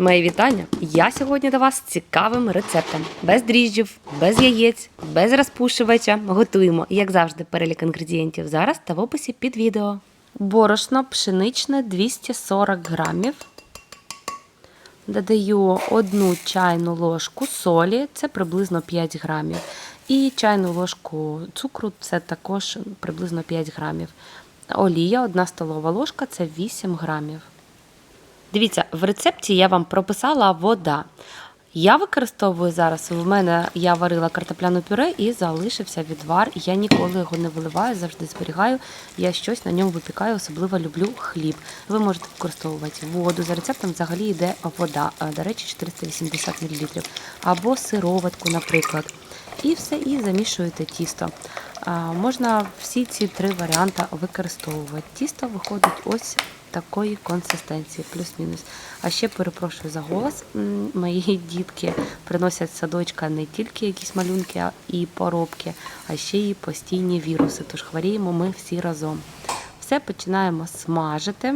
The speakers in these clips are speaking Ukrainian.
Мої вітання! Я сьогодні до вас з цікавим рецептом. Без дріжджів, без яєць, без розпушувача. Готуємо, як завжди, перелік інгредієнтів зараз та в описі під відео. Борошно пшеничне 240 грамів. Додаю одну чайну ложку солі, це приблизно 5 грамів. І чайну ложку цукру, це також приблизно 5 грамів. Олія, 1 столова ложка, це 8 грамів. Дивіться, в рецепті я вам прописала вода. Я використовую зараз, в мене я варила картопляне пюре і залишився відвар. Я ніколи його не виливаю, завжди зберігаю. Я щось на ньому випікаю, особливо люблю хліб. Ви можете використовувати воду. За рецептом взагалі йде вода, до речі, 480 мл. Або сироватку, наприклад. І все, і замішуєте тісто. Можна всі ці три варіанти використовувати. Тісто виходить ось такої консистенції, плюс-мінус. А ще перепрошую за голос. Мої дітки приносять садочка не тільки якісь малюнки і поробки, а ще й постійні віруси. Тож хворіємо ми всі разом. Все починаємо смажити.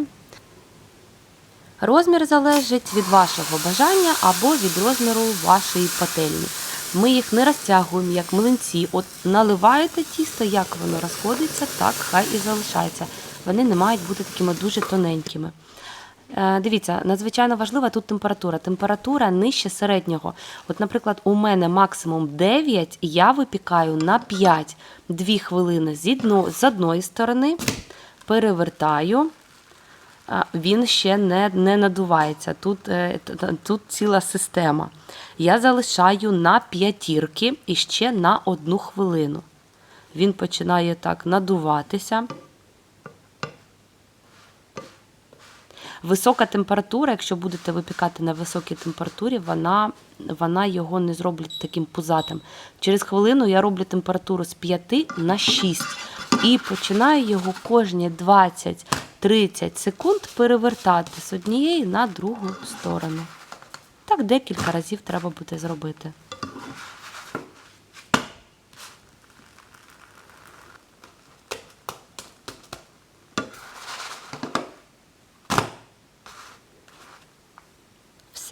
Розмір залежить від вашого бажання або від розміру вашої пательні. Ми їх не розтягуємо, як млинці. От наливаєте тісто, як воно розходиться, так хай і залишається. Вони не мають бути такими дуже тоненькими. Е, Дивіться, надзвичайно важлива тут температура. Температура нижче середнього. От, наприклад, у мене максимум 9, і я випікаю на 5 2 хвилини з, одно, з одної сторони, перевертаю. Він ще не, не надувається. Тут, е, тут ціла система. Я залишаю на п'ятірки і ще на одну хвилину. Він починає так надуватися. Висока температура, якщо будете випікати на високій температурі, вона, вона його не зробить таким пузатим. Через хвилину я роблю температуру з 5 на 6 і починаю його кожні 20-30 секунд перевертати з однієї на другу сторону. Так декілька разів треба буде зробити.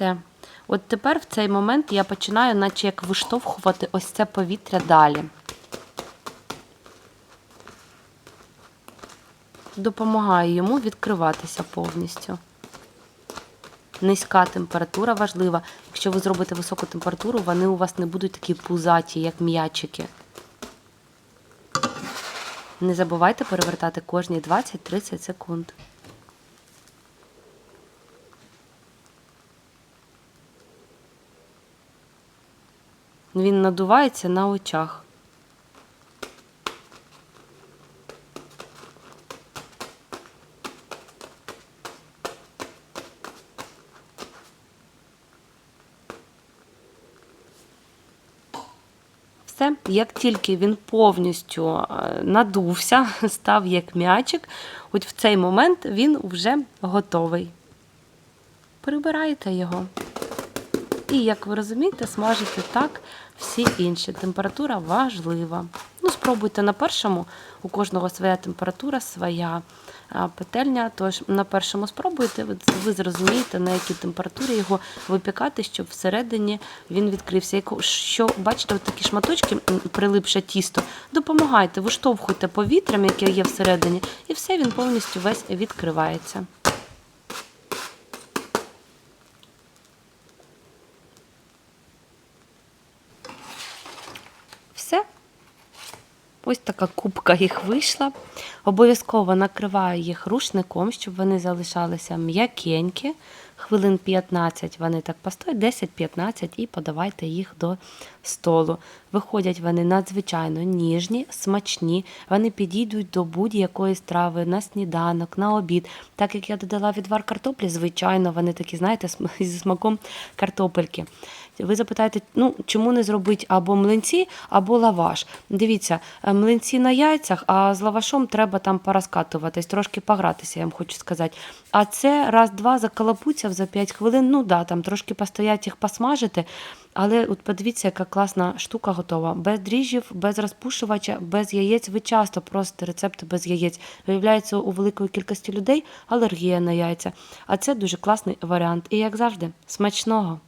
Все. От тепер в цей момент я починаю, наче як виштовхувати ось це повітря далі. Допомагаю йому відкриватися повністю. Низька температура важлива. Якщо ви зробите високу температуру, вони у вас не будуть такі пузаті, як м'ячики. Не забувайте перевертати кожні 20-30 секунд. Він надувається на очах. Все, як тільки він повністю е, надувся, став як м'ячик, от в цей момент він вже готовий. Прибираєте його. І, як ви розумієте, смажите так всі інші. Температура важлива. Ну, спробуйте на першому, у кожного своя температура, своя петельня. Тож на першому спробуйте, ви, зрозумієте, на якій температурі його випікати, щоб всередині він відкрився. Як- Що, бачите, такі шматочки, прилипше тісто, допомагайте, виштовхуйте повітрям, яке є всередині, і все, він повністю весь відкривається. Все. Ось така кубка їх вийшла. Обов'язково накриваю їх рушником, щоб вони залишалися м'якенькі. Хвилин 15 вони так постоять, 10-15 і подавайте їх до столу. Виходять вони надзвичайно ніжні, смачні. Вони підійдуть до будь-якої страви на сніданок, на обід. Так як я додала відвар картоплі, звичайно, вони такі, знаєте, зі смаком картопельки. Ви запитаєте, ну чому не зробити або млинці, або лаваш? Дивіться, е, млинці на яйцях, а з лавашом треба там порозкатуватись, трошки погратися, я вам хочу сказати. А це раз-два закалапуться за 5 хвилин. Ну да, там трошки постоять їх посмажити. Але от подивіться, яка класна штука готова. Без дріжджів, без розпушувача, без яєць. Ви часто просите рецепти без яєць. Виявляється, у великої кількості людей алергія на яйця. А це дуже класний варіант. І як завжди, смачного!